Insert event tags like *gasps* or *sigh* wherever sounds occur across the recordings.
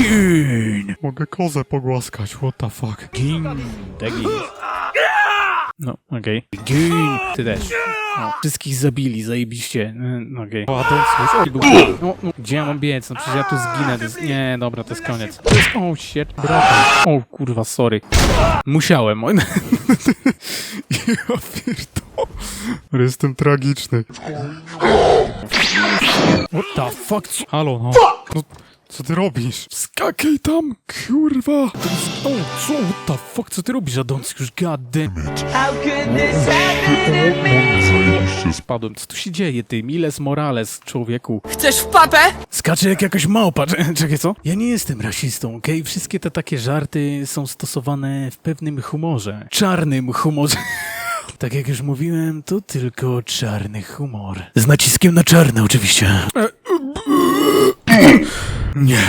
Gin! Mogę kozę pogłaskać, what the fuck. Gin! Tak. No, okej. Gin! Ty też. O, wszystkich zabili, zajebiście. No, okej. O, Adolf, oj, był- no, no, Gdzie ja mam biec? No przecież ja tu zginę. To jest... Nie, dobra, to jest koniec. To jest... O, shit, brata. O, kurwa, sorry. Musiałem. Ja pierdolę. Ale Jestem tragiczny. What the fuck? Halo, no. no. Co ty robisz? Skakaj tam, kurwa. To jest... O, co? What the fuck? Co ty robisz, Adolf? Już god damn. How could this happen to me? Spadłem. Co tu się dzieje, ty? Miles Morales, człowieku. Chcesz w papę? Skacze jak jakaś małpa. Cze- *laughs* Czekaj, co? Ja nie jestem rasistą, okej? Wszystkie te takie żarty są stosowane w pewnym humorze. Czarnym humorze. *laughs* Tak jak już mówiłem, to tylko czarny humor. Z naciskiem na czarny, oczywiście. Nie.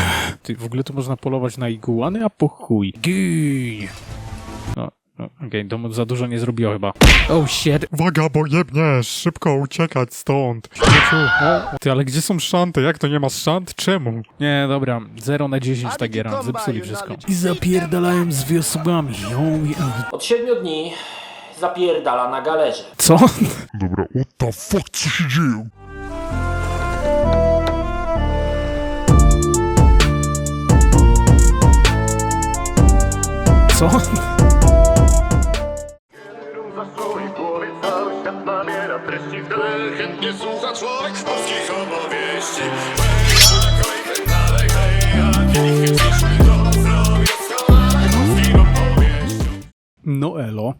Ty, w ogóle tu można polować na iguany, a po chuj. Gii. No, no okej, to za dużo nie zrobiło chyba. Oh shit. Uwaga, bo jebniesz. Szybko uciekać stąd. Ty, ale gdzie są szanty? Jak to nie masz szant? Czemu? Nie, dobra, 0 na 10 ta giera, zepsuli wszystko. I zapierdalają z je- Od siedmiu dni zapierdala na galerze. Co? Dobra, what the fuck, co się dzieje? Opowieści No elo.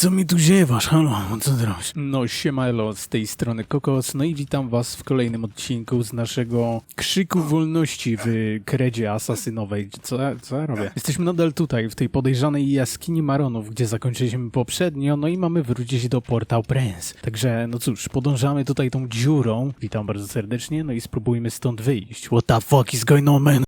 Co mi tu ziewasz? Halo, co ty robisz? No siema elo, z tej strony Kokos, no i witam was w kolejnym odcinku z naszego krzyku wolności w kredzie asasynowej. Co, ja- co ja robię? Jesteśmy nadal tutaj, w tej podejrzanej jaskini Maronów, gdzie zakończyliśmy poprzednio, no i mamy wrócić do Portal Prince. Także, no cóż, podążamy tutaj tą dziurą. Witam bardzo serdecznie, no i spróbujmy stąd wyjść. What the fuck is going on, man?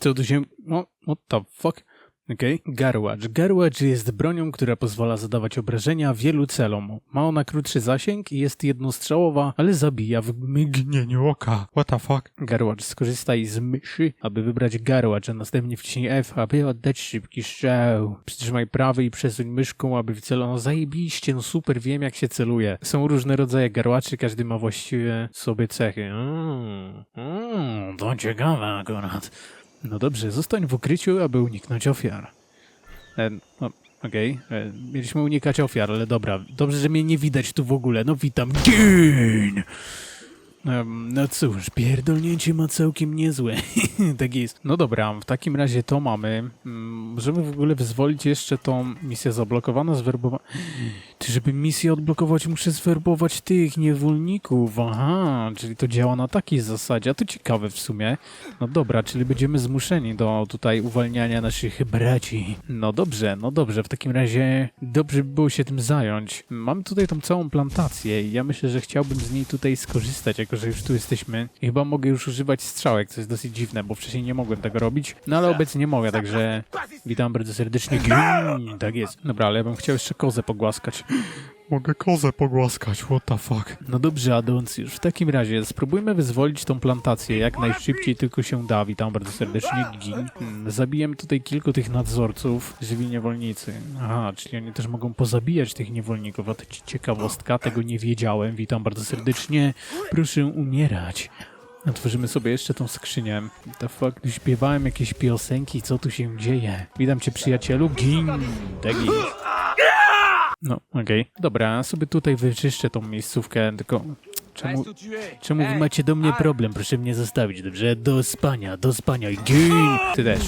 Co tu się... No, what the fuck? Okej. Garłacz. Garłacz jest bronią, która pozwala zadawać obrażenia wielu celom. Ma ona krótszy zasięg i jest jednostrzałowa, ale zabija w Mgnieniu oka. What the fuck? Garłacz. Skorzystaj z myszy, aby wybrać garłacz, a następnie wciśnij F, aby oddać szybki strzał. Przytrzymaj prawy i przesuń myszką, aby wcelono. Zajebiście, no super, wiem jak się celuje. Są różne rodzaje garłaczy, każdy ma właściwie sobie cechy. Mm, mm, to ciekawe akurat. No dobrze, zostań w ukryciu, aby uniknąć ofiar. E, no, okej. E, Mieliśmy unikać ofiar, ale dobra. Dobrze, że mnie nie widać tu w ogóle. No witam. Dzień! No cóż, pierdolnięcie ma całkiem niezłe. *laughs* tak jest. No dobra, w takim razie to mamy. Mm, Możemy w ogóle wyzwolić jeszcze tą misję zablokowaną, zwerbować. Czy żeby misję odblokować, muszę zwerbować tych niewolników. Aha, czyli to działa na takiej zasadzie. A to ciekawe w sumie. No dobra, czyli będziemy zmuszeni do tutaj uwalniania naszych braci. No dobrze, no dobrze, w takim razie dobrze by było się tym zająć. Mam tutaj tą całą plantację i ja myślę, że chciałbym z niej tutaj skorzystać, jako że już tu jesteśmy. I chyba mogę już używać strzałek, co jest dosyć dziwne, bo wcześniej nie mogłem tego robić. No ale obecnie mogę, także witam bardzo serdecznie. Gin, tak jest. Dobra, ale ja bym chciał jeszcze kozę pogłaskać. Mogę kozę pogłaskać, what the fuck. No dobrze, Adons, już w takim razie spróbujmy wyzwolić tą plantację jak najszybciej tylko się da. Witam bardzo serdecznie, Gin. Zabiłem tutaj kilku tych nadzorców, żywi niewolnicy. Aha, czyli oni też mogą pozabijać tych niewolników, a to ci ciekawostka, tego nie wiedziałem. Witam bardzo serdecznie, proszę umierać. Otworzymy sobie jeszcze tą skrzynię. The fuck, tu śpiewałem jakieś piosenki, co tu się dzieje? Witam cię przyjacielu, Gin. Jest. No, okej. Dobra, sobie tutaj wyczyszczę tą miejscówkę, tylko czemu, czemu wy macie do mnie problem? Proszę mnie zostawić, dobrze? Do spania, do spania. Gin! Ty też.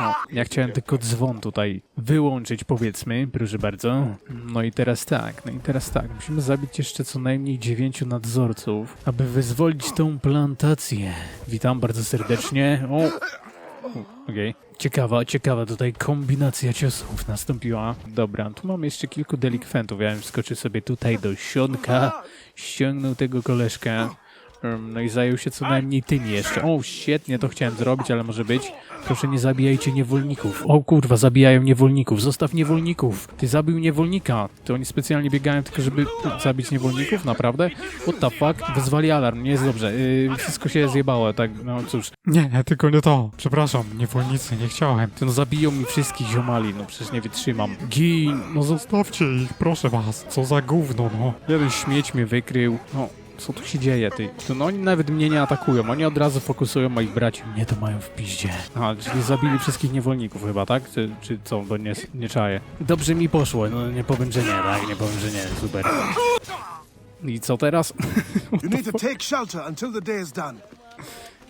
O, ja chciałem tylko dzwon tutaj wyłączyć, powiedzmy, proszę bardzo. No i teraz tak, no i teraz tak. Musimy zabić jeszcze co najmniej dziewięciu nadzorców, aby wyzwolić tą plantację. Witam bardzo serdecznie. O, Okej. Ciekawa, ciekawa tutaj kombinacja ciosów nastąpiła. Dobra, tu mam jeszcze kilku delikwentów. Ja bym wskoczył sobie tutaj do sionka, ściągnął tego koleżkę. No i zajął się co najmniej tymi jeszcze. O, świetnie, to chciałem zrobić, ale może być. Proszę nie zabijajcie niewolników. O kurwa, zabijają niewolników. Zostaw niewolników. Ty zabił niewolnika. To oni specjalnie biegają tylko, żeby zabić niewolników? Naprawdę? What the fuck? Wezwali alarm, nie jest dobrze. Yy, wszystko się zjebało, tak, no cóż. Nie, tylko nie to. Przepraszam, niewolnicy, nie chciałem. To no zabiją mi wszystkich ziomali, no przecież nie wytrzymam. Gin, No zostawcie ich, proszę was. Co za gówno, no. jeden śmieć mnie wykrył. No, co tu się dzieje, ty? To no oni nawet mnie nie atakują, oni od razu fokusują moich braci. Mnie to mają w piździe. A, czyli zabili wszystkich niewolników chyba, tak? Czy, czy co, bo nie, nie czaję. Dobrze mi poszło, no nie powiem, że nie, tak? Nie powiem, że nie, super. I co teraz? You need to take shelter until the day is done.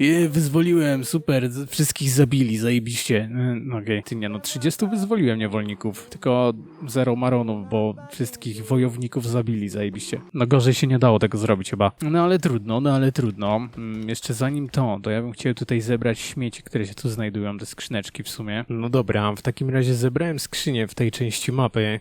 Je, wyzwoliłem, super, wszystkich zabili, zajebiście. Y, No okej, ty nie, no 30 wyzwoliłem niewolników, tylko zero maronów, bo wszystkich wojowników zabili, zajebiście. No gorzej się nie dało tego zrobić chyba. No ale trudno, no ale trudno. Mm, jeszcze zanim to, to ja bym chciał tutaj zebrać śmieci, które się tu znajdują, te skrzyneczki w sumie. No dobra, w takim razie zebrałem skrzynię w tej części mapy.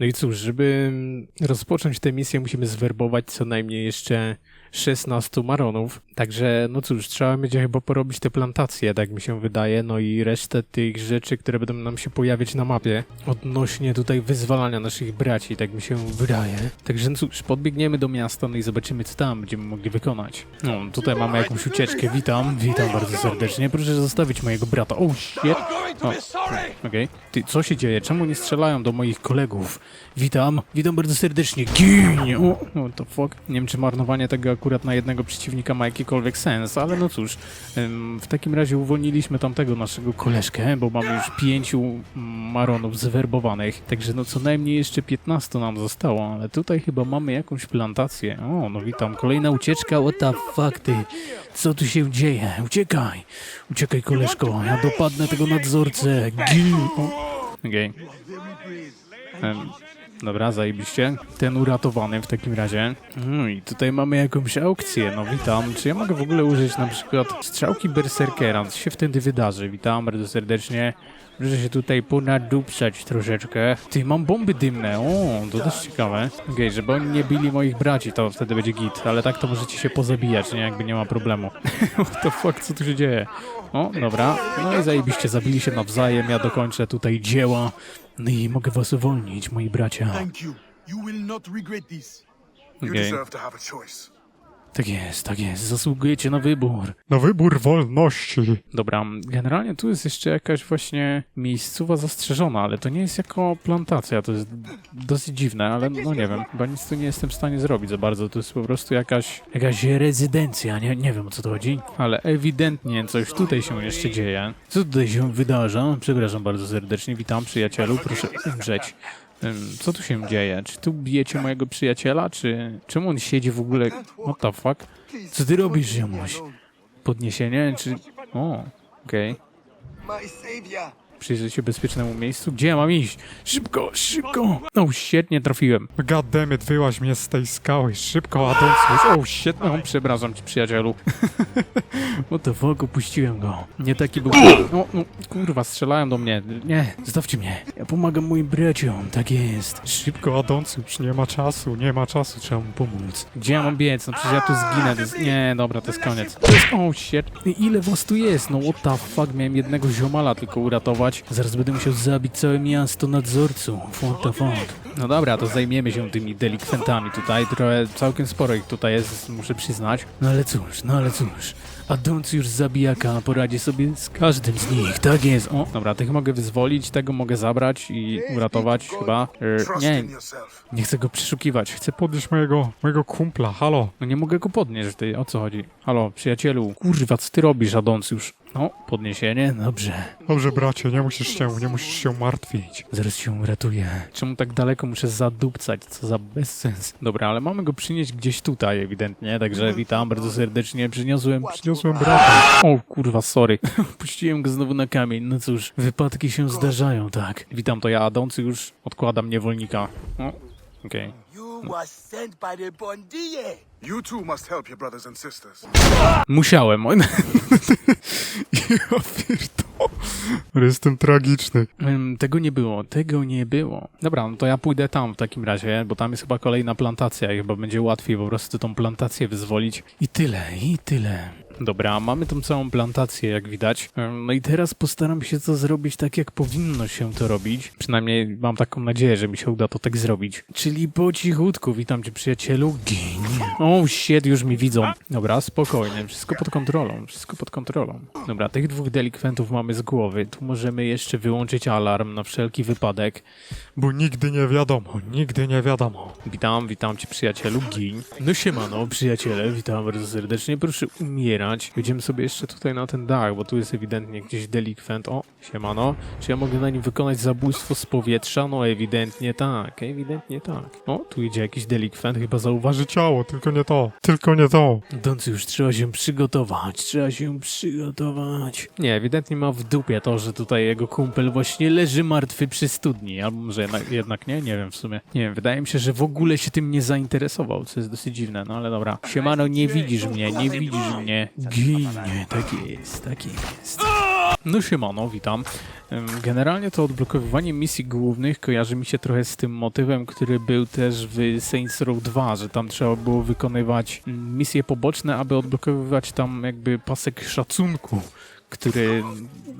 No i cóż, żeby mm, rozpocząć tę misję musimy zwerbować co najmniej jeszcze 16 maronów. Także, no cóż, trzeba będzie chyba porobić te plantacje, tak mi się wydaje, no i resztę tych rzeczy, które będą nam się pojawiać na mapie odnośnie tutaj wyzwalania naszych braci, tak mi się wydaje. Także, no cóż, podbiegniemy do miasta, no i zobaczymy, co tam będziemy mogli wykonać. No, tutaj mamy jakąś ucieczkę, witam, witam bardzo serdecznie, proszę zostawić mojego brata. O, shit! O, Okej. Ty, co się dzieje? Czemu nie strzelają do moich kolegów? Witam, witam bardzo serdecznie. Gin! O, what the fuck? Nie wiem, czy marnowanie tego na jednego przeciwnika ma jakikolwiek sens, ale no cóż. W takim razie uwolniliśmy tamtego naszego koleżkę, bo mamy już pięciu mm, maronów zwerbowanych. Także no co najmniej jeszcze 15 nam zostało, ale tutaj chyba mamy jakąś plantację. O, no witam. Kolejna ucieczka, what the fuck, ty? Co tu się dzieje? Uciekaj! Uciekaj, koleżko, ja dopadnę tego nadzorcę. Gin! O, Okej. Em, Dobra, zajebiście. Ten uratowany w takim razie. No i tutaj mamy jakąś aukcję, no witam. Czy ja mogę w ogóle użyć na przykład strzałki berserkera? Co się wtedy wydarzy? Witam bardzo serdecznie. Muszę się tutaj ponadupsać troszeczkę. Ty, mam bomby dymne, o, to też ciekawe. Okej, żeby oni nie bili moich braci, to wtedy będzie git, ale tak to możecie się pozabijać, nie? Jakby nie ma problemu. *laughs* What the fuck, co tu się dzieje? O, dobra. No i zajebiście, zabili się nawzajem, ja dokończę tutaj dzieła. No i mogę was uwolnić, moi bracia. Thank you. You will not regret this. You Okej. deserve to have a choice. Tak jest, tak jest, zasługujecie na wybór. Na wybór wolności. Dobra, generalnie tu jest jeszcze jakaś właśnie miejscowa zastrzeżona, ale to nie jest jako plantacja, to jest dosyć dziwne, ale no nie wiem, chyba nic tu nie jestem w stanie zrobić za bardzo, to jest po prostu jakaś, jakaś rezydencja, nie, nie wiem o co to chodzi, ale ewidentnie coś tutaj się jeszcze dzieje. Co tutaj się wydarza? Przepraszam bardzo serdecznie, witam przyjacielu, proszę umrzeć. Co tu się dzieje? Czy tu bijecie mojego przyjaciela, czy... Czemu on siedzi w ogóle... What the fuck? Co ty robisz, ziomuś? Podniesienie, czy... O, okej. Savior. Przyjrzeć się bezpiecznemu miejscu. Gdzie ja mam iść? Szybko, szybko! No, świetnie trafiłem. Goddammit, wyłaź mnie z tej skały. Szybko, Adolfus. O, świetnie. O, przepraszam ci, przyjacielu. *laughs* What the fuck, opuściłem go. Nie taki był... O, no, kurwa, strzelają do mnie. Nie, zostawcie mnie. Ja pomagam moim braciom, tak jest. Szybko, Adolfus, nie ma czasu, nie ma czasu, trzeba mu pomóc. Gdzie ja mam biec? No przecież ja tu zginę. To jest... Nie, dobra, to jest koniec. To. O, shit. Ile was tu jest? No what the fuck, miałem jednego ziomala tylko uratować. Zaraz będę musiał zabić całe miasto nadzorców. What the fuck. No dobra, to zajmiemy się tymi delikwentami tutaj. Trochę, całkiem sporo ich tutaj jest, muszę przyznać. No ale cóż, no ale cóż. A już zabijaka poradzi sobie z każdym z nich, tak jest. O, dobra, tych mogę wyzwolić, tego mogę zabrać i uratować chyba. E, nie, nie chcę go przeszukiwać, chcę Podnieś mojego, mojego kumpla, halo. no nie mogę go podnieść, ty, o co chodzi? Halo, przyjacielu, kurwa, co ty robisz, Adons już? No, podniesienie, dobrze. Dobrze, bracie, nie musisz się, nie musisz się martwić. Zaraz się uratuję. Czemu tak daleko muszę zadupcać? Co za bezsens. Dobra, ale mamy go przynieść gdzieś tutaj, ewidentnie, także witam bardzo serdecznie. Przyniosłem, Przyniosłem brata. O kurwa, sorry. *laughs* Puściłem go znowu na kamień. No cóż, wypadki się zdarzają, tak. Witam, to ja, Adoncy już odkładam niewolnika. O, okej. Was sent by the Bondie. You too must help your brothers and sisters. Musiałem. *laughs* Ja pierdolę. Jestem tragiczny. Ym, Tego nie było, tego nie było. Dobra, no to ja pójdę tam w takim razie, bo tam jest chyba kolejna plantacja i chyba będzie łatwiej po prostu tą plantację wyzwolić. I tyle, i tyle. Dobra, mamy tą całą plantację, jak widać. No i teraz postaram się to zrobić tak, jak powinno się to robić. Przynajmniej mam taką nadzieję, że mi się uda to tak zrobić. Czyli po cichutku, witam cię przyjacielu. Giń. O, shit, już mi widzą. Dobra, spokojnie, wszystko pod kontrolą, wszystko pod kontrolą. Dobra, tych dwóch delikwentów mamy z głowy. Tu możemy jeszcze wyłączyć alarm na wszelki wypadek. Bo nigdy nie wiadomo, nigdy nie wiadomo. Witam, witam cię przyjacielu, gin. No siemano, przyjaciele, witam bardzo serdecznie, proszę umierać. Jedziemy sobie jeszcze tutaj na ten dach, bo tu jest ewidentnie gdzieś delikwent. O, siemano, czy ja mogę na nim wykonać zabójstwo z powietrza? No ewidentnie tak, ewidentnie tak. O, tu idzie jakiś delikwent, chyba zauważy. Waży ciało, tylko nie to. Tylko nie to. Idąc już trzeba się przygotować, trzeba się przygotować. Nie, ewidentnie ma w dupie to, że tutaj jego kumpel właśnie leży martwy przy studni, albo może jednak, jednak nie, nie wiem w sumie. Nie wiem, wydaje mi się, że w ogóle się tym nie zainteresował, co jest dosyć dziwne, no ale dobra. Siemano, nie widzisz mnie, nie widzisz mnie. Ginie, tak jest, tak jest. No siemano, witam. Generalnie to odblokowywanie misji głównych kojarzy mi się trochę z tym motywem, który był też w Saints Row 2, że tam trzeba było wykonywać misje poboczne, aby odblokowywać tam jakby pasek szacunku który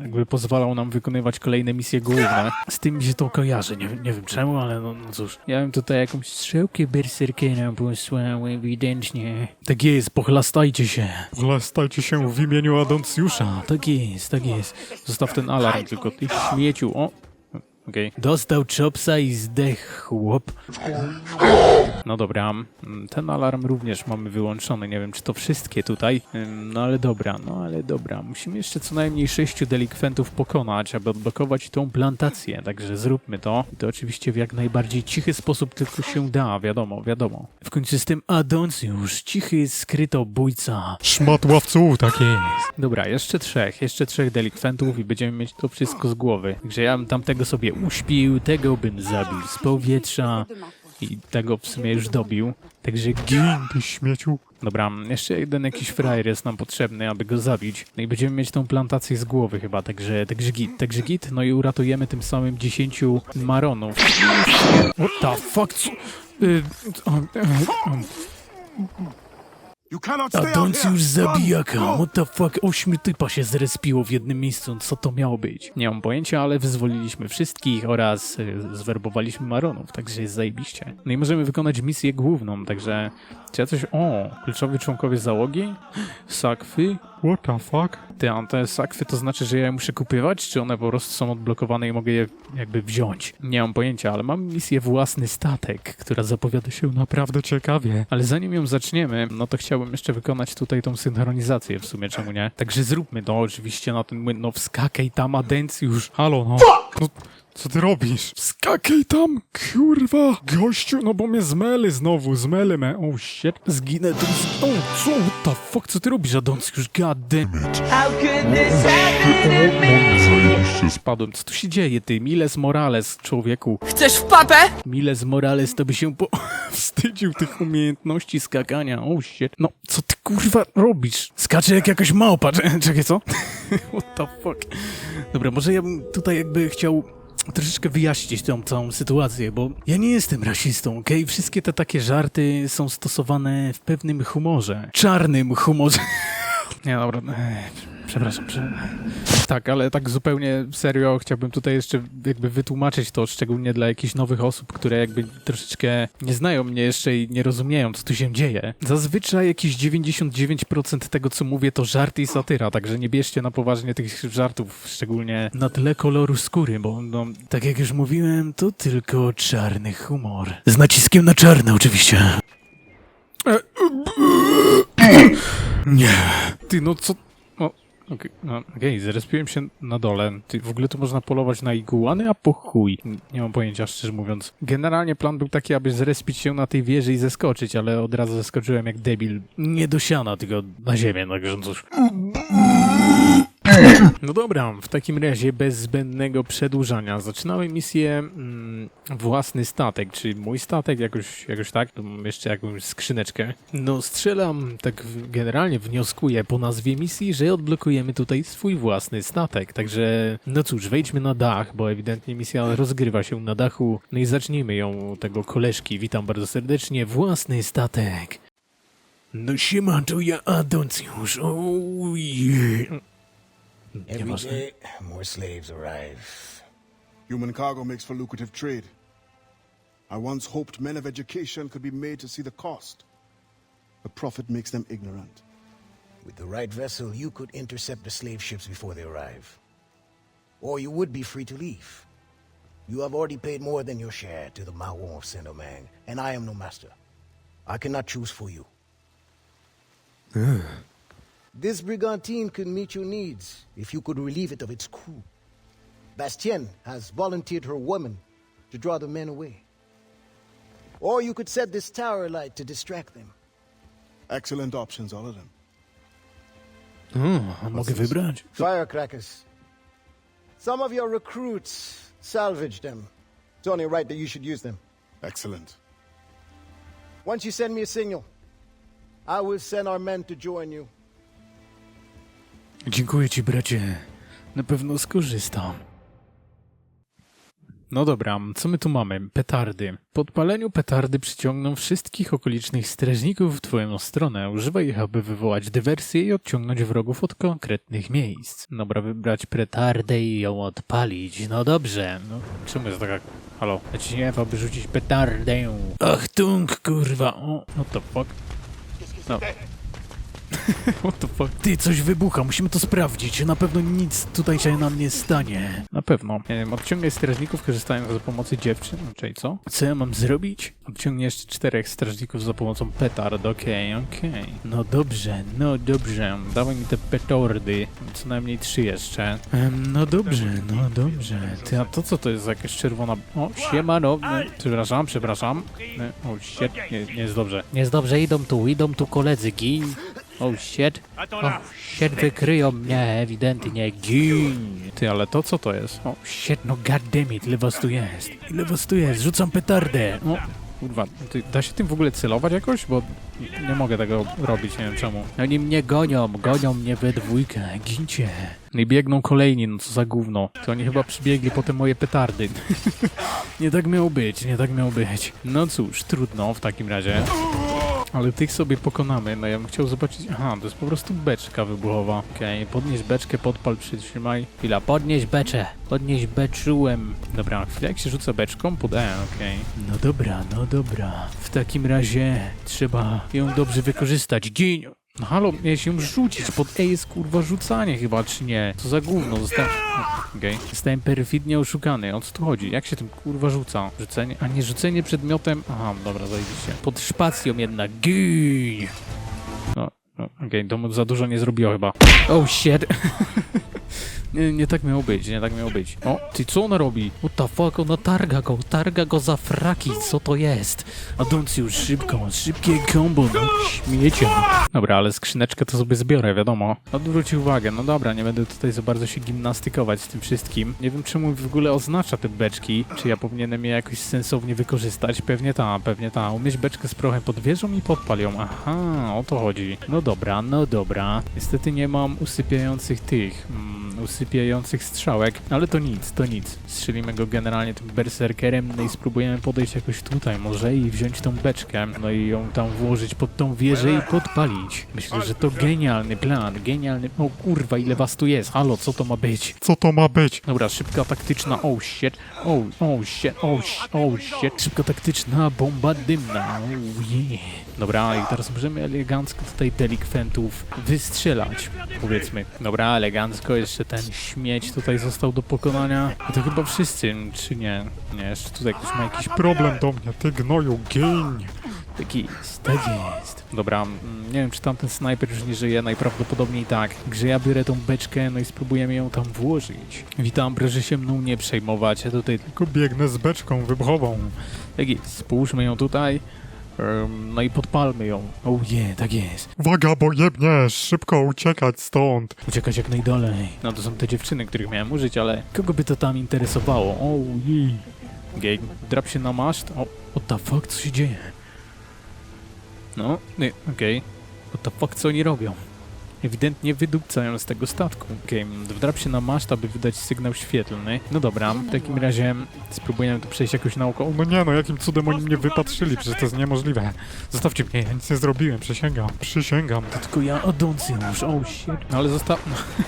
jakby pozwalał nam wykonywać kolejne misje główne. Z tym mi się to kojarzy, nie, nie wiem czemu, ale no, no cóż. Ja bym tutaj jakąś strzałkę berserkera posłał, ewidentnie. Tak jest, pochlastajcie się. Wlastajcie się w imieniu Adoncjusza. Tak jest, tak jest. Zostaw ten alarm tylko, ty śmieciu. O, okej. Dostał chopsa i zdech, chłop. No dobra, mm, ten alarm również mamy wyłączony. Nie wiem, czy to wszystkie tutaj. Ym, No ale dobra, no ale dobra. Musimy jeszcze co najmniej sześciu delikwentów pokonać, aby odblokować tą plantację. Także zróbmy to. I to oczywiście w jak najbardziej cichy sposób tylko się da, wiadomo, wiadomo. W końcu jestem Adoncjusz, cichy skrytobójca. Szmat ławców, tak jest. Dobra, jeszcze trzech, jeszcze trzech delikwentów i będziemy mieć to wszystko z głowy. Także ja bym tamtego sobie uśpił, tego bym zabił z powietrza i tego w sumie już dobił. Także gin. Ty śmieciu. Dobra, jeszcze jeden jakiś frajer jest nam potrzebny, aby go zabić. No i będziemy mieć tą plantację z głowy chyba, także, także git, także git. No i uratujemy tym samym 10 maronów. What the fuck? Co? Adonc here. już zabijaka, what the fuck, ośmiu typa się zrespiło w jednym miejscu, co to miało być? Nie mam pojęcia, ale wyzwoliliśmy wszystkich oraz y, zwerbowaliśmy Maronów, także jest zajebiście. No i możemy wykonać misję główną, także... Czy ja coś... O, kluczowi członkowie załogi? *gasps* Sakwy? What the fuck? Ty, a te sakwy to znaczy, że ja je muszę kupywać, czy one po prostu są odblokowane i mogę je jakby wziąć? Nie mam pojęcia, ale mam misję własny statek, która zapowiada się naprawdę ciekawie. Ale zanim ją zaczniemy, no to chciałbym jeszcze wykonać tutaj tą synchronizację w sumie, czemu nie? Także zróbmy to oczywiście na ten młyn, no wskakaj tam, Adencjusz. Halo, no. No, co ty robisz? Skakaj tam, kurwa! Gościu, no bo mnie zmely znowu, zmely me. Oh shit, zginę tu. z- O, co? What the fuck, co ty robisz, Adencjusz? God damn. How could this happen to me? Spadłem. Co tu się dzieje, ty? Miles Morales, człowieku. Chcesz w papę? Miles Morales to by się po... *laughs* wstydził tych umiejętności skakania. Oh shit. No, co ty kurwa robisz? Skacze jak jakaś małpa. Cze- *laughs* Czekaj, co? *laughs* What the fuck? Dobra, może ja bym tutaj jakby chciał troszeczkę wyjaśnić tą całą sytuację, bo ja nie jestem rasistą, okej? Wszystkie te takie żarty są stosowane w pewnym humorze. Czarnym humorze. *laughs* Nie, dobra. Przepraszam, prze... Tak, ale tak zupełnie serio chciałbym tutaj jeszcze jakby wytłumaczyć to, szczególnie dla jakichś nowych osób, które jakby troszeczkę nie znają mnie jeszcze i nie rozumieją, co tu się dzieje. Zazwyczaj jakieś 99% tego, co mówię, to żarty i satyra, także nie bierzcie na poważnie tych żartów, szczególnie na tle koloru skóry, bo no, tak jak już mówiłem, to tylko czarny humor. Z naciskiem na czarny oczywiście. E, Nie. Ty, no co... O, okej, no, okej, zrespiłem się na dole. Ty, w ogóle to można polować na iguany, a po chuj. Nie mam pojęcia, szczerze mówiąc. Generalnie plan był taki, aby zrespić się na tej wieży i zeskoczyć, ale od razu zeskoczyłem jak debil. Nie do siana, tylko na ziemię, także no cóż. No dobra, w takim razie bez zbędnego przedłużania zaczynamy misję mm, własny statek, czy mój statek, jakoś, jakoś tak, tu mam jeszcze jakąś skrzyneczkę. No strzelam, tak generalnie wnioskuję po nazwie misji, że odblokujemy tutaj swój własny statek, także no cóż, wejdźmy na dach, bo ewidentnie misja rozgrywa się na dachu, no i zacznijmy ją tego koleżki, witam bardzo serdecznie, własny statek. No siema, to ja Adoncjusz, ojej. Every Nieważne. more slaves arrive. Human cargo makes for lucrative trade. I once hoped men of education could be made to see the cost. But profit makes them ignorant. With the right vessel, you could intercept the slave ships before they arrive. Or you would be free to leave. You have already paid more than your share to the Mawon of Saint-Domingue, and I am no master. I cannot choose for you. This brigantine could meet your needs if you could relieve it of its crew. Bastien has volunteered her woman to draw the men away. Or you could set this tower light to distract them. Excellent options, all of them. O, a mogę wybrać? Firecrackers. Some of your recruits salvaged them. It's only right that you should use them. Excellent. Once you send me a signal, I will send our men to join you. Dziękuję ci, bracie. Na pewno skorzystam. No dobra, co my tu mamy? Petardy. Po odpaleniu petardy przyciągną wszystkich okolicznych strażników w twoją stronę. Używaj ich, aby wywołać dywersję i odciągnąć wrogów od konkretnych miejsc. Dobra, wybrać petardę i ją odpalić. No dobrze. No, czemu jest taka... Halo? Naciśniłem, aby rzucić petardę. Achtung, kurwa. O, what the fuck? No. *laughs* What the fuck? Ty, coś wybucha, musimy to sprawdzić. Na pewno nic tutaj się nam nie stanie. Na pewno. Nie wiem, odciągaj strażników korzystając z pomocy dziewczyn. Czyli co? Co ja mam zrobić? Odciągnie jeszcze czterech strażników za pomocą petard. Okej, okej. No dobrze, no dobrze. Dawaj mi te petardy. Co najmniej trzy jeszcze. Em, no dobrze, no dobrze. Ty, a to co to jest za jakaś czerwona... O, siema, no. no przepraszam, przepraszam. E, O, shit, nie, nie jest dobrze. Nie jest dobrze, idą tu, idą tu koledzy, gin. Oh shit. Oh shit, wykryją mnie ewidentnie. Gin. Ty, ale to co to jest? Oh shit, no goddammit, ile was tu jest? Ile was tu jest? Rzucam petardę. O, kurwa, ty, da się tym w ogóle celować jakoś? Bo nie- mogę tego robić, nie wiem czemu. Oni mnie gonią, gonią mnie we dwójkę, gincie. No i biegną kolejni, no co za gówno. To oni chyba przybiegli po te moje petardy. *laughs* nie tak miało być, nie tak miało być. No cóż, trudno w takim razie. Ale tych sobie pokonamy. No ja bym chciał zobaczyć. Aha, to jest po prostu beczka wybuchowa. Okej, podnieś beczkę, podpal, przytrzymaj. Chwila, podnieś beczę. Podnieś beczułem. Dobra, chwilę jak się rzuca beczką, pod E, okej. No dobra, no dobra. W takim razie trzeba ją dobrze wykorzystać. Gin! No halo, miałeś ją rzucić. Pod E jest kurwa rzucanie chyba, czy nie? Co za gówno, zostałem... Okej. Zostałem perfidnie oszukany. O co tu chodzi? Jak się tym kurwa rzuca? Rzucenie? A nie rzucenie przedmiotem? Aha, dobra, zajebiście. Pod szpacją jednak. Gii! No, no okej, to mu za dużo nie zrobiło chyba. Oh shit. *laughs* Nie, nie tak miało być, nie tak miało być. O, ty co ona robi? What the fuck, ona targa go, targa go za fraki, co to jest? Adoncjusz, szybko, szybkie combo, no śmiecia. Dobra, ale skrzyneczkę to sobie zbiorę, wiadomo. Odwróć uwagę, no dobra, nie będę tutaj za bardzo się gimnastykować z tym wszystkim. Nie wiem czemu w ogóle oznacza te beczki, czy ja powinienem je jakoś sensownie wykorzystać. Pewnie ta, pewnie ta. Umieść beczkę z prochem pod wieżą i podpal ją. Aha, o to chodzi. No dobra, no dobra. Niestety nie mam usypiających tych... Mm, usypiających strzałek, ale to nic, to nic. Strzelimy go generalnie tym berserkerem, no i spróbujemy podejść jakoś tutaj może i wziąć tą beczkę, no i ją tam włożyć pod tą wieżę i podpalić. Myślę, że to genialny plan, genialny... O kurwa, ile was tu jest? Halo, co to ma być? Co to ma być? Dobra, szybka taktyczna, oh shit, oh, oh shit, oh, oh shit, szybka taktyczna bomba dymna, oh yeah. Dobra, i teraz możemy elegancko tutaj delikwentów wystrzelać, powiedzmy. Dobra, elegancko, jeszcze ten śmieć tutaj został do pokonania. I to chyba wszyscy, czy nie? Nie, jeszcze tutaj ktoś ma jakiś Problem do mnie, ty gnoju, gień. tak jest, tak jest. Dobra, mm, nie wiem czy tamten snajper już nie żyje, najprawdopodobniej tak. Grze ja biorę tą beczkę, no i spróbujemy ją tam włożyć. Witam, proszę się mną nie przejmować, ja tutaj Tylko biegnę z beczką wybuchową. Tak jest, połóżmy ją tutaj. No i podpalmy ją. O je, tak jest. Uwaga, bo jebniesz! Szybko uciekać stąd! Uciekać jak najdalej. No to są te dziewczyny, których miałem użyć, ale kogo by to tam interesowało? O jej. Gej, drap się na maszt. O, what the fuck, co się dzieje? No, nie, okej. What the fuck, co oni robią? Ewidentnie wydupcają z tego statku. Okej, wdrap się na maszt, aby wydać sygnał świetlny. No dobra, w takim razie spróbujemy tu przejść jakoś naokoło. No nie no, jakim cudem oni mnie wypatrzyli? Przecież to jest niemożliwe. Zostawcie mnie, ja nic nie zrobiłem, przysięgam. Przysięgam. To tylko ja, Adoncjusz, oh shit. No ale zostaw...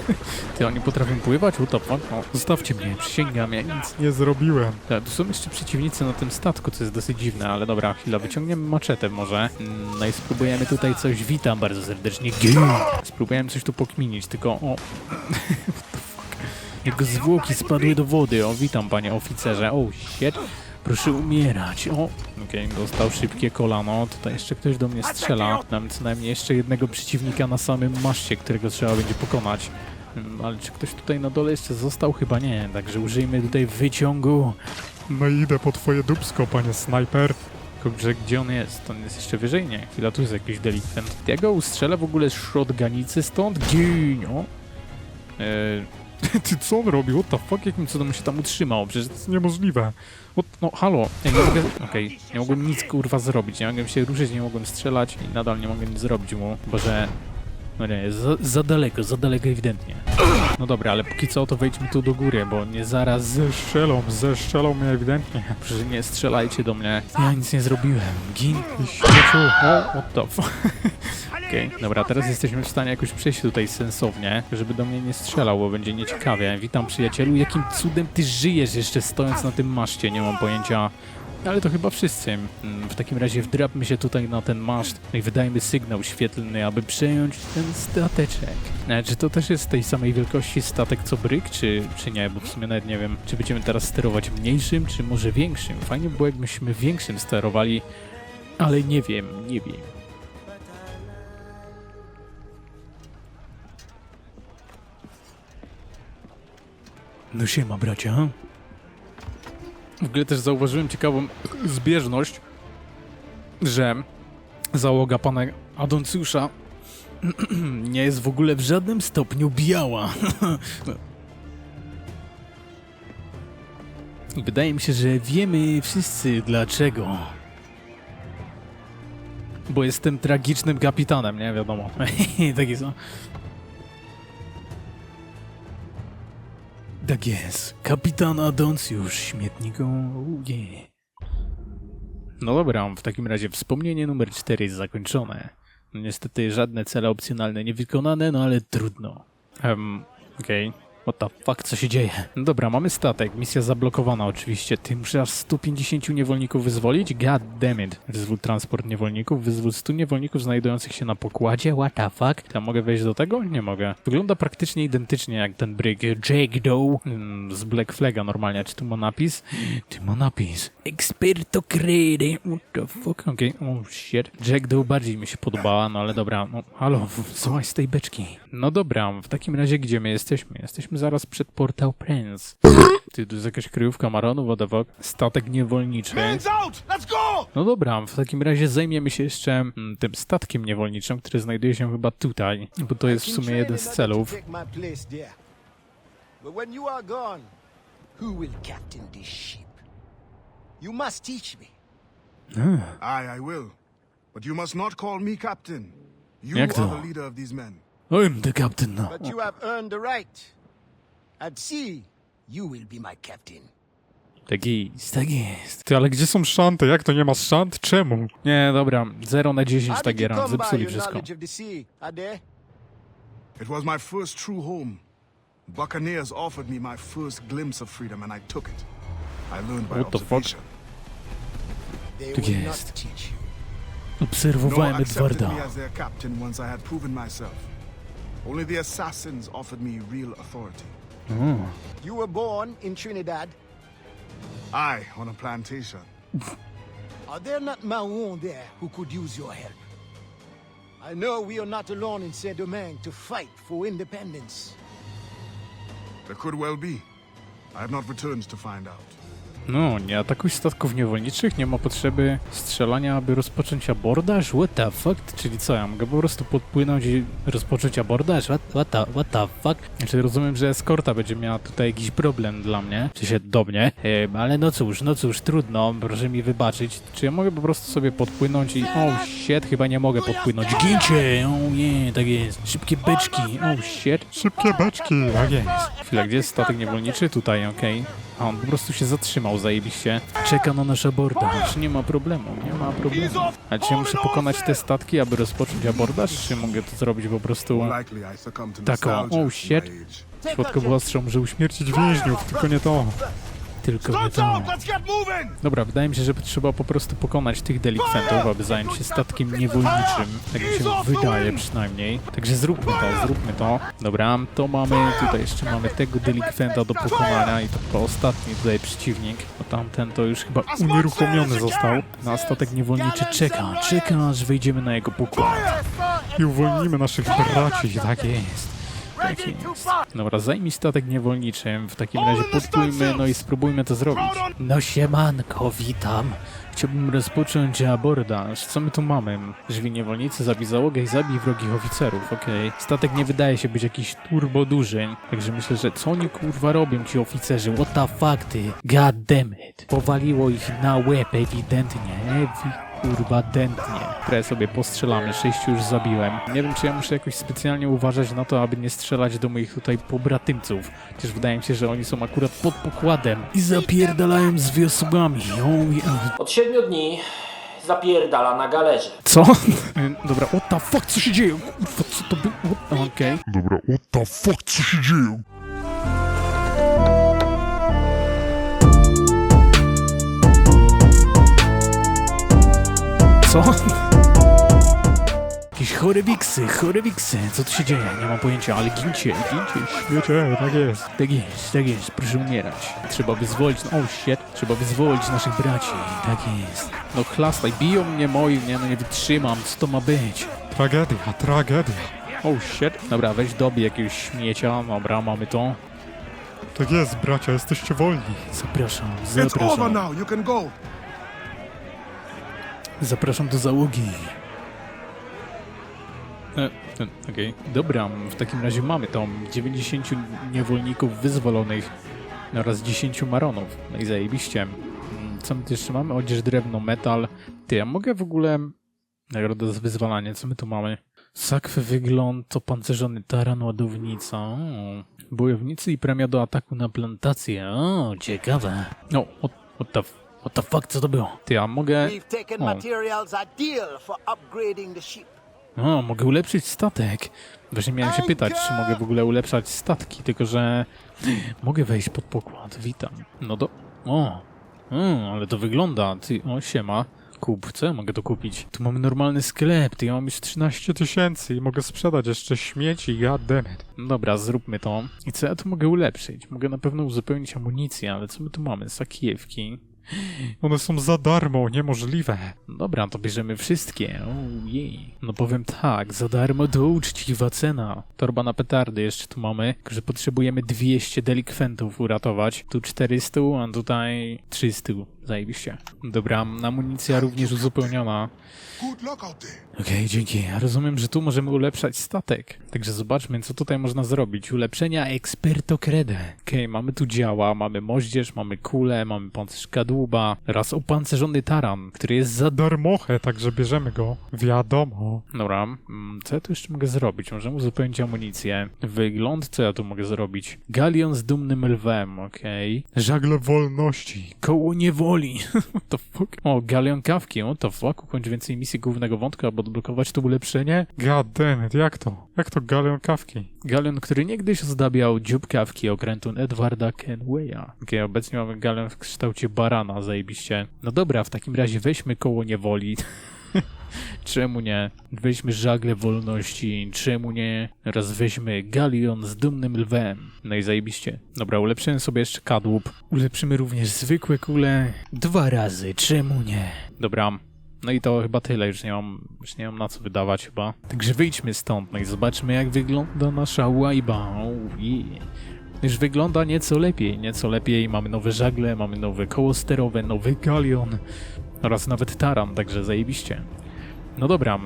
*laughs* Ty, oni potrafią pływać? What the fuck? No, zostawcie mnie, przysięgam, ja nic Nie zrobiłem. Tak, tu są jeszcze przeciwnicy na tym statku, co jest dosyć dziwne, ale dobra, chwila, wyciągniemy maczetę może. Mm, No i spróbujemy tutaj coś, witam bardzo serdecznie. Spróbujemy coś tu pokminić, tylko o... *laughs* Jego zwłoki spadły do wody, o witam panie oficerze, o shit. Proszę umierać, o... Okej, dostał szybkie kolano, tutaj jeszcze ktoś do mnie strzela. Mamy co najmniej jeszcze jednego przeciwnika na samym maszcie, którego trzeba będzie pokonać. Mm, Ale czy ktoś tutaj na dole jeszcze został? Chyba nie, także użyjmy tutaj wyciągu. No idę po twoje dubsko, panie snajper. Że gdzie on jest? On jest jeszcze wyżej? Nie, chwila, tu jest jakiś delikwent. Ja go ustrzelę w ogóle z shotganicy stąd? Gin, o! Eee, *laughs* ty co on robił? What the fuck? Jakim cudem się tam utrzymał? Przecież to jest niemożliwe. What? No, halo. Ja nie mogę... Okej, nie mogłem nic, kurwa, zrobić. Nie mogłem się ruszyć, nie mogłem strzelać i nadal nie mogę nic zrobić mu, bo że... No nie, za, za daleko, za daleko ewidentnie. No dobra, ale póki co to wejdźmy tu do góry, bo nie zaraz Zeszczelą, zeszczelą mnie ewidentnie. Proszę nie strzelajcie do mnie. Ja nic nie zrobiłem. Gin. Śmieciu. O, what the. *laughs* Okej, dobra, teraz jesteśmy w stanie jakoś przejść tutaj sensownie, żeby do mnie nie strzelał, bo będzie nieciekawie. Witam przyjacielu, jakim cudem ty żyjesz jeszcze stojąc na tym maszcie? Nie mam pojęcia. Ale to chyba wszyscy. Mm, W takim razie wdrapmy się tutaj na ten maszt i wydajmy sygnał świetlny, aby przejąć ten stateczek. Czy to też jest tej samej wielkości statek co Bryk, czy, czy nie? Bo w sumie nawet nie wiem, czy będziemy teraz sterować mniejszym, czy może większym. Fajnie by było, jakbyśmy większym sterowali, ale nie wiem, nie wiem. No siema, bracia. W ogóle też zauważyłem ciekawą zbieżność, że załoga pana Adoncjusza *clears throat* nie jest w ogóle w żadnym stopniu biała. *laughs* Wydaje mi się, że wiemy wszyscy dlaczego. Bo jestem tragicznym kapitanem, nie wiadomo. *laughs* Taki są. Tak jest. Kapitan Adoncjusz, śmietniku. Oh yeah. No dobra, w takim razie wspomnienie numer 4 jest zakończone. No niestety żadne cele opcjonalne nie wykonane, no ale trudno. Um, okej. What the fuck, co się dzieje? Dobra, mamy statek, misja zablokowana oczywiście. Ty muszę aż 150 niewolników wyzwolić? God damn it. Wyzwól transport niewolników, wyzwól 100 niewolników znajdujących się na pokładzie? What the fuck? Ja mogę wejść do tego? Nie mogę. Wygląda praktycznie identycznie jak ten bryk Jake Doe mm, z Black Flaga normalnie. Czy tu ma napis? Ty ma napis. Experto crede. What the fuck? Okej, oh shit. Jack Doe bardziej mi się podobała, no ale dobra. No, halo, złaź z tej beczki. No dobra, w takim razie gdzie my jesteśmy? Jesteśmy zaraz przed Portal Prince. Ty, tu jest jakaś kryjówka Maronu, what the fuck? Statek niewolniczy. out! Let's go! No dobra, w takim razie zajmiemy się jeszcze mm, tym statkiem niewolniczym, który znajduje się chyba tutaj, bo to jest w sumie jeden z celów. Take my place there. But when you are gone, who will captain this ship? You must teach me. Aye, I will. But you must not call me captain. You Jak to? are the leader of these men. I'm the captain now. But you have earned the right. At sea, you will be my captain. Tak jest, tak jest. Ty, ale gdzie są szanty? Jak to nie ma szant? Czemu? Nie, dobra, 0 na 10 How ta did you giera, come by zepsuli your wszystko. knowledge of the sea, Ade? It was my first true home. Buccaneers offered me my first glimpse of freedom, and I took it. I learned by What the fuck? observation. They Tak will not jest. teach you. No Obserwowałem accepted Edwarda. me as their captain once I had proven myself. Only the assassins offered me real authority. You were born in Trinidad. I on a plantation. *laughs* Are there not Maroon there who could use your help? I know we are not alone in Saint Domingue to fight for independence. There could well be. I have not returned to find out. No, nie atakuj statków niewolniczych, nie ma potrzeby strzelania, aby rozpocząć abordaż? What the fuck? Czyli co, ja mogę po prostu podpłynąć i rozpocząć abordaż? What, what, the, what the fuck? Znaczy rozumiem, że eskorta będzie miała tutaj jakiś problem dla mnie, czy się do mnie, ale no cóż, no cóż, trudno, proszę mi wybaczyć. Czy ja mogę po prostu sobie podpłynąć i... O, shit, chyba nie mogę podpłynąć. Gincie! O nie, tak jest. Szybkie beczki. O, shit. Szybkie beczki. Tak jest. Chwila, gdzie jest statek niewolniczy? Tutaj, okej. A on po prostu się zatrzymał, zajebiście. Czeka na nasz abordaż. Nie ma problemu, nie ma problemu. A czy ja muszę pokonać te statki, aby rozpocząć abordaż, czy mogę to zrobić po prostu... Tak, nostalgia oh shit. my age. Słodkowłostrzą może uśmiercić Śmiercić więźniów, tylko nie to. Tylko to. Dobra, wydaje mi się, że trzeba po prostu pokonać tych delikwentów, aby zająć się statkiem niewolniczym. Tak mi się wydaje przynajmniej. Także zróbmy to, zróbmy to. Dobra, to mamy, tutaj jeszcze mamy tego delikwenta do pokonania i to chyba ostatni tutaj przeciwnik. Bo tamten to już chyba unieruchomiony został. Na statek niewolniczy czeka, czeka, aż wejdziemy na jego pokład. I uwolnimy naszych braci. Tak jest. Jest. Dobra, zajmij statek niewolniczym. W takim razie podpójmy, no i spróbujmy to zrobić. No siemanko, witam. Chciałbym rozpocząć abordaż. Co my tu mamy? Drzwi niewolnicy, zabij załogę i zabij wrogich oficerów, okej. Statek nie wydaje się być jakiś turbo duży, także myślę, że co oni kurwa robią ci oficerzy? What the fuck ty? God damn it. Powaliło ich na łeb ewidentnie. Ewi kurwa dętnie. Trochę sobie postrzelamy, sześciu już zabiłem. Nie wiem, czy ja muszę jakoś specjalnie uważać na to, aby nie strzelać do moich tutaj pobratymców. Chociaż wydaje mi się, że oni są akurat pod pokładem i zapierdalają z wiosłami. Od siedmiu dni zapierdala na galerze. Co? *laughs* Dobra, what the fuck, co się dzieje? Kurwa, co to było? Okej. Dobra, what the fuck, co się dzieje? Co? Jakieś chore wiksy, chore wiksy. Co tu się dzieje? Nie mam pojęcia, ale gincie, gincie, Wiecie, tak jest. Tak jest, tak jest, proszę umierać. Trzeba wyzwolić, oh shit, trzeba wyzwolić naszych braci, tak jest. No chlastaj, biją mnie moi, nie, no nie wytrzymam, co to ma być? Tragedia, tragedia. Oh shit. Dobra, weź dobij jakiegoś śmiecia, dobra, mamy to. Tak jest, bracia, jesteście wolni. Zapraszam, It's over zapraszam, now. You can go. Zapraszam do załogi. E, e, Okej, dobra, w takim razie mamy to 90 niewolników wyzwolonych oraz 10 maronów. No i zajebiście. Mm, Co my tu jeszcze mamy? Odzież, drewno, metal. Ty, ja mogę w ogóle... Nagroda za wyzwalanie, co my tu mamy? Sakwy wygląd, opancerzony taran, ładownica. O, bojownicy i premia do ataku na plantację. O, ciekawe. No, what, what the... What the fuck, co to było? Ty, a mogę... We've taken O. materials a deal for upgrading the ship. O, mogę ulepszyć statek. Właśnie miałem się pytać, czy mogę w ogóle ulepszać statki, tylko że mogę wejść pod pokład. Witam. No do... O, o ale to wygląda. Ty, o, siema. Kup, co ja mogę to kupić? Tu mamy normalny sklep, ty, ja mam już 13 13 tysięcy i mogę sprzedać jeszcze śmieci, god damn it. No Dobra, zróbmy to. I co ja tu mogę ulepszyć? Mogę na pewno uzupełnić amunicję, ale co my tu mamy? Sakiewki. One są za darmo, niemożliwe. Dobra, to bierzemy wszystkie. Ojej. No powiem tak, za darmo to uczciwa cena. Torba na petardy jeszcze tu mamy, że potrzebujemy 200 delikwentów uratować. Tu 400, a tutaj 300. Zajebiście. Dobra, amunicja również uzupełniona. Good luck out there. Okej, dzięki. Ja rozumiem, że tu możemy ulepszać statek. Także zobaczmy, co tutaj można zrobić. Ulepszenia Experto Crede. Okej, mamy tu działa, mamy moździerz, mamy kulę, mamy pancerz kadłuba oraz opancerzony taran, który jest za... Darmochę, także bierzemy go. Wiadomo. Dobra, mm, co ja tu jeszcze mogę zrobić? Możemy uzupełnić amunicję. Wygląd, co ja tu mogę zrobić? Galion z dumnym lwem, okej. Żagle wolności. Koło niewoli. What the fuck? O, galion kawki, what the fuck? Ukończ więcej misji głównego wątku, aby odblokować to ulepszenie. God damn it, jak to? Jak to galeon kawki? Galion, który niegdyś ozdabiał dziób kawki okrętu Edwarda Kenwaya. Okej, obecnie mamy galion w kształcie barana, zajebiście. No dobra, w takim razie weźmy koło niewoli. *laughs* Czemu nie? Weźmy żagle wolności, czemu nie? Oraz weźmy galion z dumnym lwem. No i zajebiście. Dobra, ulepszymy sobie jeszcze kadłub. Ulepszymy również zwykłe kule. Dwa razy, czemu nie? Dobra. No i to chyba tyle, już nie mam, już nie mam na co wydawać chyba. Także wyjdźmy stąd, no i zobaczmy jak wygląda nasza łajba. Oh. Już wygląda nieco lepiej, nieco lepiej. Mamy nowe żagle, mamy nowe koło sterowe, nowy galion oraz nawet taran, także zajebiście. No dobra.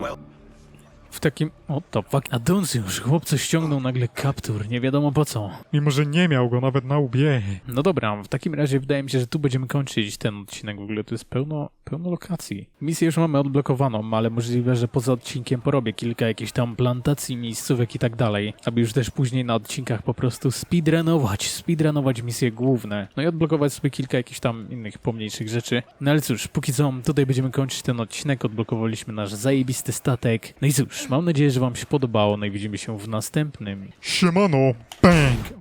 W takim... O to fuck. A Dons już, chłopcy ściągnął nagle kaptur, nie wiadomo po co. Mimo, że nie miał go nawet na łbie. No dobra, w takim razie wydaje mi się, że tu będziemy kończyć ten odcinek. W ogóle tu jest pełno, pełno lokacji. Misję już mamy odblokowaną, ale możliwe, że poza odcinkiem porobię kilka jakichś tam plantacji, miejscówek i tak dalej, aby już też później na odcinkach po prostu speedrunować, speedrunować misje główne. No i odblokować sobie kilka jakichś tam innych pomniejszych rzeczy. No ale cóż, póki co tutaj będziemy kończyć ten odcinek, odblokowaliśmy nasz zajebisty statek. No i cóż, mam nadzieję, że wam się podobało, no i widzimy się w następnym. Siemano, bang!